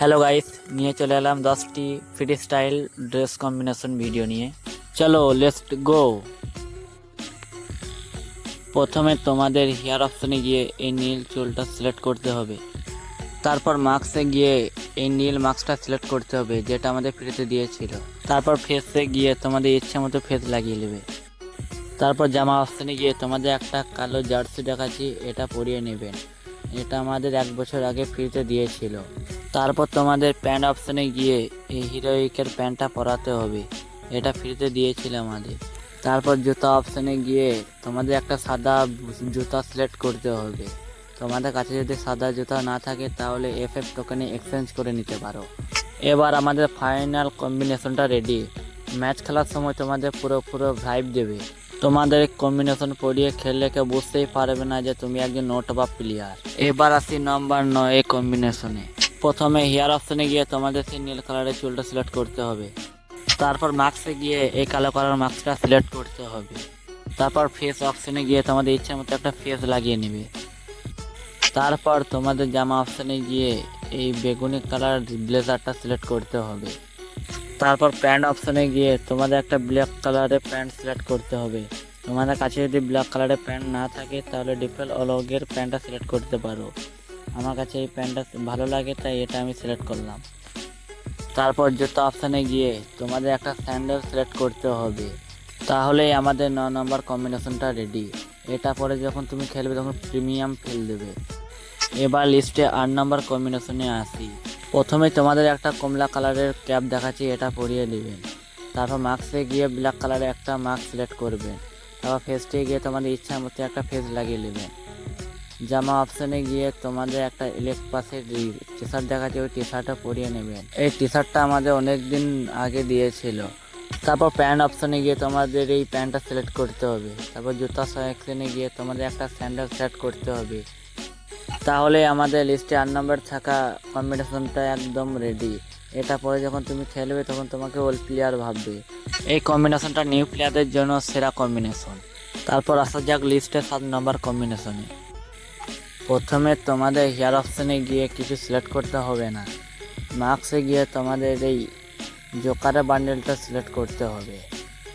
Hello guys নিয়ে চলে এলাম দশটি freestyle dress combination video নিয়ে। চলো লেটস গো প্রথমে তোমাদের হেয়ার অপশনে গিয়ে এই নীল চুলটা সিলেক্ট করতে হবে। তারপর মাস্কে গিয়ে এই নীল মাস্কটা সিলেক্ট করতে হবে, যেটা আমাদের ফ্রিতে দিয়েছিল। তারপর ফেসে গিয়ে তোমাদের ইচ্ছা মতো ফেস লাগিয়ে নেবে। তারপর জামা অপশনে গিয়ে তোমাদের একটা কালো জার্সি দেখাচ্ছি, এটা পরিয়ে নেবেন এটা আমাদের এক বছর আগে ফ্রিতে দিয়েছিল। তারপর তোমাদের প্যান্ট অপশানে গিয়ে এই হিরোইকের প্যান্টটা পরাতে হবে। এটা ফ্রিতে দিয়েছিল আমাদের তারপর জুতা অপশানে গিয়ে তোমাদের একটা সাদা জুতা সিলেক্ট করতে হবে। তোমাদের কাছে যদি সাদা জুতা না থাকে, তাহলে এফ এফ টোকেনে এক্সচেঞ্জ করে নিতে পারো। এবার আমাদের ফাইনাল কম্বিনেশনটা রেডি ম্যাচ খেলার সময় তোমাদের পুরো পুরো ভাইব দেবে। তোমাদের কম্বিনেশন পড়িয়ে খেললে কেউ বুঝতেই পারবে না যে তুমি একজন নোট বা প্লেয়ার এবার আসি নম্বর নয় কম্বিনেশনে প্রথমে হেয়ার অপশনে গিয়ে তোমাদের সেই নীল কালারের চুলটা সিলেক্ট করতে হবে। তারপর মাস্কে গিয়ে এই কালো কালার মাস্কটা সিলেক্ট করতে হবে। তারপর ফেস অপশনে গিয়ে তোমাদের ইচ্ছা মতো একটা ফেস লাগিয়ে নেবে। তারপর তোমাদের জামা অপশনে গিয়ে এই বেগুনি কালার ব্লেজারটা সিলেক্ট করতে হবে। তারপর প্যান্ট অপশনে গিয়ে তোমাদের একটা ব্ল্যাক কালারের প্যান্ট সিলেক্ট করতে হবে। তোমাদের কাছে যদি ব্ল্যাক কালারের প্যান্ট না থাকে, তাহলে ডিফেল অলগের প্যান্টটা সিলেক্ট করতে পারো। আমার কাছে এই প্যান্টটা ভালো লাগে, তাই এটা আমি সিলেক্ট করলাম। তারপর জুতো অপশানে গিয়ে তোমাদের একটা স্যান্ডেল সিলেক্ট করতে হবে, তাহলেই আমাদের ন নম্বর কম্বিনেশনটা রেডি এটা পরে যখন তুমি খেলবে তখন প্রিমিয়াম ফেল দেবে। এবার লিস্টে আট নম্বর কম্বিনেশনে আসি। প্রথমে তোমাদের একটা কমলা কালারের ক্যাপ দেখাচ্ছি, এটা পরিয়ে নেবেন তারপর মাস্কে গিয়ে ব্ল্যাক কালারের একটা মাস্ক সিলেক্ট করবেন তারপর ফেসটে গিয়ে তোমাদের ইচ্ছা মতো একটা ফেস লাগিয়ে নেবেন জামা অপশনে গিয়ে তোমাদের একটা ইলেক পাশে টি শার্ট দেখাচ্ছে, ওই টি শার্টটা পরিয়ে নেবেন এই টি শার্টটা আমাদের অনেক দিন আগে দিয়েছিল। তারপর প্যান্ট অপশনে গিয়ে তোমাদের এই প্যান্টটা সিলেক্ট করতে হবে। তারপর জুতা সেকশনে গিয়ে তোমাদের একটা স্যান্ডেল সেট করতে হবে। তাহলে আমাদের লিস্টে আট নম্বর থাকা কম্বিনেশনটা একদম রেডি এটা পরে যখন তুমি খেলবে, তখন তোমাকে ওল্ড প্লেয়ার ভাববে। এই কম্বিনেশনটা নিউ প্লেয়ারদের জন্য সেরা কম্বিনেশন তারপর আসা যাক লিস্টে সাত নম্বর কম্বিনেশনে প্রথমে তোমাদের হেয়ার অপশানে গিয়ে কিছু সিলেক্ট করতে হবে না। মার্কসে গিয়ে তোমাদের এই জোকারের বান্ডেলটা সিলেক্ট করতে হবে।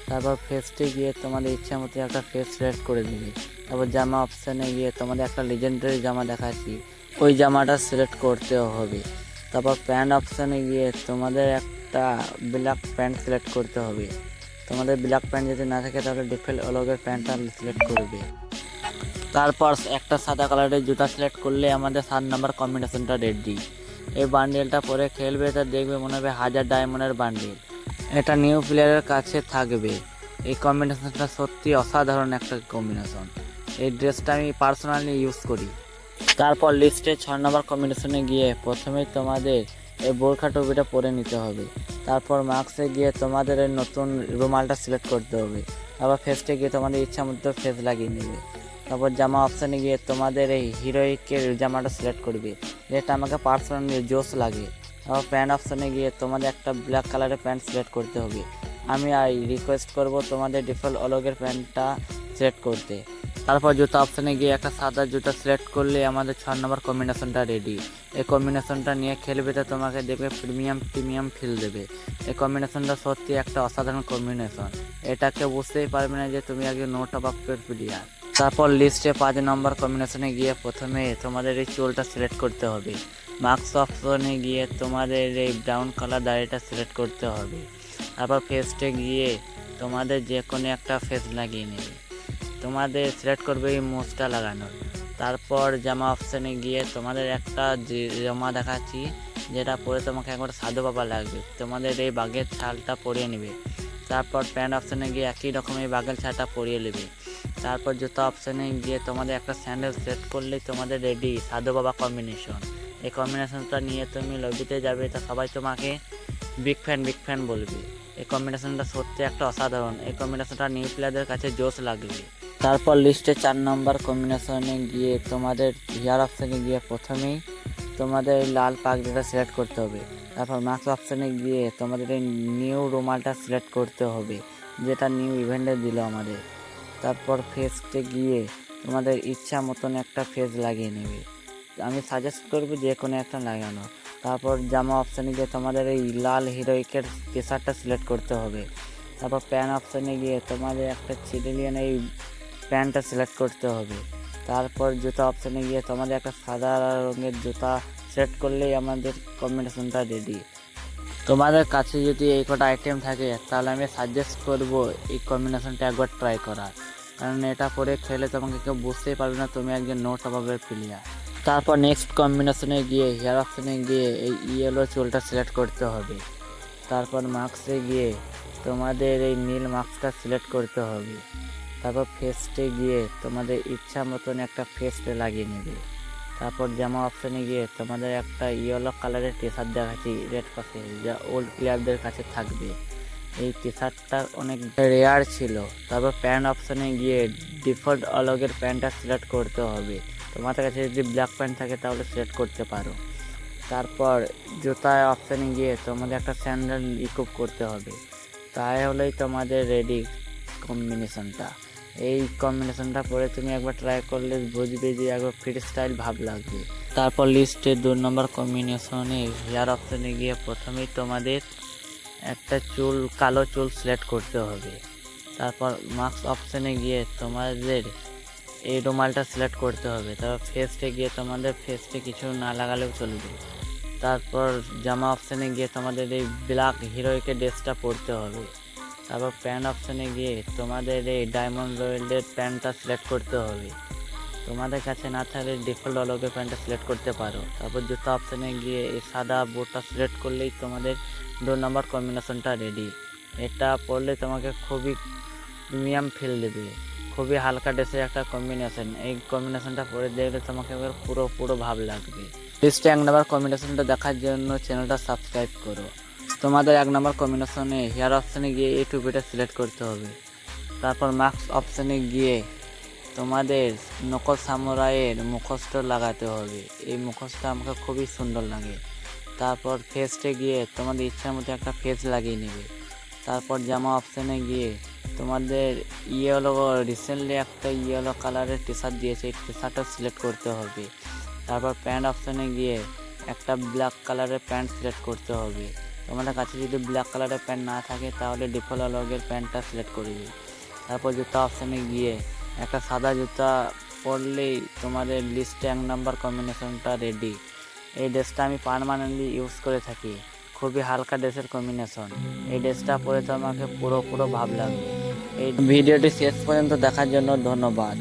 তারপর ফেসটে গিয়ে তোমাদের ইচ্ছা মতো একটা ফেস সিলেক্ট করে দিবে। তারপর জামা অপশানে গিয়ে তোমাদের একটা লিজেন্ডারি জামা দেখাচ্ছি। ওই জামাটা সিলেক্ট করতে হবে। তারপর প্যান্ট অপশানে গিয়ে তোমাদের একটা ব্ল্যাক প্যান্ট সিলেক্ট করতে হবে। তোমাদের ব্ল্যাক প্যান্ট যদি না থাকে তাহলে ডিফেল অলগের প্যান্টটা সিলেক্ট করবে। তারপর একটা সাদা কালারের জুতা সিলেক্ট করলে আমাদের সাত নাম্বার কম্বিনেশনটা রেডি এই বান্ডেলটা পরে খেলবে, তা দেখবে মনে হবে হাজার ডায়মন্ডের বান্ডেল এটা নিউ প্লেয়ারের কাছে থাকবে। এই কম্বিনেশনটা সত্যি অসাধারণ একটা কম্বিনেশন এই ড্রেসটা আমি পার্সোনালি ইউজ করি। তারপর লিস্টে ছ নম্বর কম্বিনেশনে গিয়ে প্রথমেই তোমাদের এই বোরখা টুপিটা পরে নিতে হবে। তারপর মাস্কে গিয়ে তোমাদের এই নতুন রুমালটা সিলেক্ট করতে হবে। আবার ফেসটে গিয়ে তোমাদের ইচ্ছা মতো ফেস লাগিয়ে নেবে। তারপর জামা অপশানে গিয়ে তোমাদের এই হিরোইকের জামাটা সিলেক্ট করবে। যেটা আমাকে পার্সোনালি জোস লাগে। তারপর প্যান্ট অপশানে গিয়ে তোমাদের একটা ব্ল্যাক কালারের প্যান্ট সিলেক্ট করতে হবে। আমি রিকোয়েস্ট করব তোমাদের ডিফল্ট অলগের প্যান্টটা সিলেক্ট করতে। তারপর জুতো অপশানে গিয়ে একটা সাদা জুতো সিলেক্ট করলে আমাদের ছ নম্বর কম্বিনেশনটা রেডি এই কম্বিনেশনটা নিয়ে খেলবে তো তোমাকে দেখবে প্রিমিয়াম প্রিমিয়াম ফিল দেবে। এই কম্বিনেশনটা সত্যি একটা অসাধারণ কম্বিনেশন এটাকে বুঝতেই পারবে না যে তুমি একজন নোট অফ প্লেয়ার তারপর লিস্টে পাঁচ নম্বর কম্বিনেশনে গিয়ে প্রথমে তোমাদের এই চুলটা সিলেক্ট করতে হবে। মাস্ক অপশনে গিয়ে তোমাদের এই ব্রাউন কালার দাড়িটা সিলেক্ট করতে হবে। তারপর ফেসটে গিয়ে তোমাদের যে কোনো একটা ফেস লাগিয়ে নেবে। তোমাদের সিলেক্ট করবে এই মোজটা লাগানোর। তারপর জামা অপশানে গিয়ে তোমাদের একটা জামা দেখাচ্ছি, যেটা পরে তোমাকে একবার সাধু বাবা লাগবে। তোমাদের এই বাঘের ছালটা পরিয়ে নেবে। তারপর প্যান্ট অপশানে গিয়ে একই রকম এই বাঘের ছালটা পরিয়ে নেবে। তারপর জুতো অপশানে গিয়ে তোমাদের একটা স্যান্ডেল সেট করলেই তোমাদের রেডি সাধু বাবা কম্বিনেশন এই কম্বিনেশনটা নিয়ে তুমি লবিতে যাবে, তা সবাই তোমাকে বিগ ফ্যান বিগ ফ্যান বলবে। এই কম্বিনেশনটা সত্যি একটা অসাধারণ। এই কম্বিনেশনটা নিউ প্লেয়ারদের কাছে জোশ লাগবে। তারপর লিস্টে চার নম্বর কম্বিনেশনে গিয়ে তোমাদের হেয়ার অপশানে গিয়ে প্রথমেই তোমাদের লাল পাগড়িটা সিলেক্ট করতে হবে। তারপর মাস্ক অপশানে গিয়ে তোমাদের নিউ রুমালটা সিলেক্ট করতে হবে, যেটা নিউ ইভেন্টে দিল আমাদের। তারপর ফেসতে গিয়ে তোমাদের ইচ্ছা মতন একটা ফেস লাগিয়ে নেবে। আমি সাজেস্ট করব যে কোনো একটা লাগানো। তারপর জামা অপশানে গিয়ে তোমাদের এই লাল হিরোইকের টি শার্টটা সিলেক্ট করতে হবে। তারপর প্যান্ট অপশানে গিয়ে তোমাদের একটা চিলিলিয়ান এই প্যান্টটা সিলেক্ট করতে হবে। তারপর জুতা অপশানে গিয়ে তোমাদের একটা সাদা রঙের জুতা সিলেক্ট করলেই আমাদের কম্বিনেশনটা রেডি তোমাদের কাছে যদি এই কটা আইটেম থাকে, তাহলে আমি সাজেস্ট করব এই কম্বিনেশনটা একবার ট্রাই করা কারণ এটা পরে খেলে তোমাকে কেউ বুঝতেই পারবে না, তুমি একজন নো টপাবের প্লেয়ার তারপর নেক্সট কম্বিনেশনে গিয়ে হেয়ার অপশনে গিয়ে এই ইয়েলো চুলটা সিলেক্ট করতে হবে। তারপর মাস্কে গিয়ে তোমাদের এই নীল মাস্কটা সিলেক্ট করতে হবে। তারপর ফেসটে গিয়ে তোমাদের ইচ্ছা মতন একটা ফেসটে লাগিয়ে নেবে। তারপর জামা অপশনে গিয়ে তোমাদের একটা ইয়েলো কালারের টি শার্ট দেখাচ্ছি রেড পাশে যা ওল্ড প্লেয়ারদের কাছে থাকবে। এই টি শার্টটা অনেক রেয়ার ছিল। তারপর প্যান্ট অপশনে গিয়ে ডিফল্ট অলগের প্যান্টটা সিলেক্ট করতে হবে। তোমাদের কাছে যদি ব্ল্যাক প্যান্ট থাকে তাহলে সিলেক্ট করতে পারো। তারপর জুতা অপশানে গিয়ে তোমাদের একটা স্যান্ডেল ইকুপ করতে হবে। তাই তাহলেই তোমাদের রেডি কম্বিনেশনটা এই কম্বিনেশনটা পরে তুমি একবার ট্রাই করলে বুঝবে যে একবার ফ্রি স্টাইল ভাব লাগবে। তারপর লিস্টে দু নম্বর কম্বিনেশনে হেয়ার অপশানে গিয়ে প্রথমেই তোমাদের একটা চুল, কালো চুল সিলেক্ট করতে হবে। তারপর মাস্ক অপশানে গিয়ে তোমাদের এই রুমালটা সিলেক্ট করতে হবে। তারপর ফেসটে গিয়ে তোমাদের ফেসটে কিছু না লাগালেও চলবে। তারপর জামা অপশানে গিয়ে তোমাদের এই ব্ল্যাক হিরোইকের ড্রেসটা পরতে হবে। তারপর প্যান্ট অপশানে গিয়ে তোমাদের এই ডায়মন্ড রয়েলের প্যান্টটা সিলেক্ট করতে হবে। তোমাদের কাছে না থাকলে ডিফল্ট অলগের প্যান্টটা সিলেক্ট করতে পারো। তারপর জুতো অপশানে গিয়ে এই সাদা বোর্ডটা সিলেক্ট করলেই তোমাদের দু নম্বর কম্বিনেশনটা রেডি এটা পরলে তোমাকে খুবই প্রিমিয়াম ফিল দেবে। খুবই হালকা ড্রেসের একটা কম্বিনেশন এই কম্বিনেশনটা পরে দেখলে তোমাকে এবার পুরো পুরো ভাব লাগবে। লিস্টে এক নম্বর কম্বিনেশনটা দেখার জন্য চ্যানেলটা সাবস্ক্রাইব করো। তোমাদের এক নম্বর কম্বিনেশনে হেয়ার অপশানে গিয়ে এই টুপিটা সিলেক্ট করতে হবে। তারপর মাস্ক অপশানে গিয়ে তোমাদের নকল সামুরাইয়ের মুখোশটা লাগাতে হবে। এই মুখোশটা আমাকে খুবই সুন্দর লাগে। তারপর ফেসটে গিয়ে তোমাদের ইচ্ছার মতো একটা ফেস লাগিয়ে নেবে। তারপর জামা অপশানে গিয়ে তোমাদের ইয়েলো রিসেন্টলি একটা ইয়েলো কালারের টি শার্ট দিয়েছে, এই টি শার্টটা সিলেক্ট করতে হবে। তারপর প্যান্ট অপশানে গিয়ে একটা ব্ল্যাক কালারের প্যান্ট সিলেক্ট করতে হবে। তোমাদের কাছে যদি ব্ল্যাক কালারের প্যান্ট না থাকে, তাহলে ডিফল্ট অলগের প্যান্টটা সিলেক্ট করবে তারপর জুতা অপশানে গিয়ে একটা সাদা জুতা পরলেই তোমাদের লিস্টে এক নাম্বার কম্বিনেশনটা রেডি এই ড্রেসটা আমি পারমানেন্টলি ইউজ করে থাকি। খুবই হালকা ড্রেসের কম্বিনেশন এই ড্রেসটা পরে তো আমাকে পুরো পুরো ভাব লাগবে। এই ভিডিওটি শেষ পর্যন্ত দেখার জন্য ধন্যবাদ।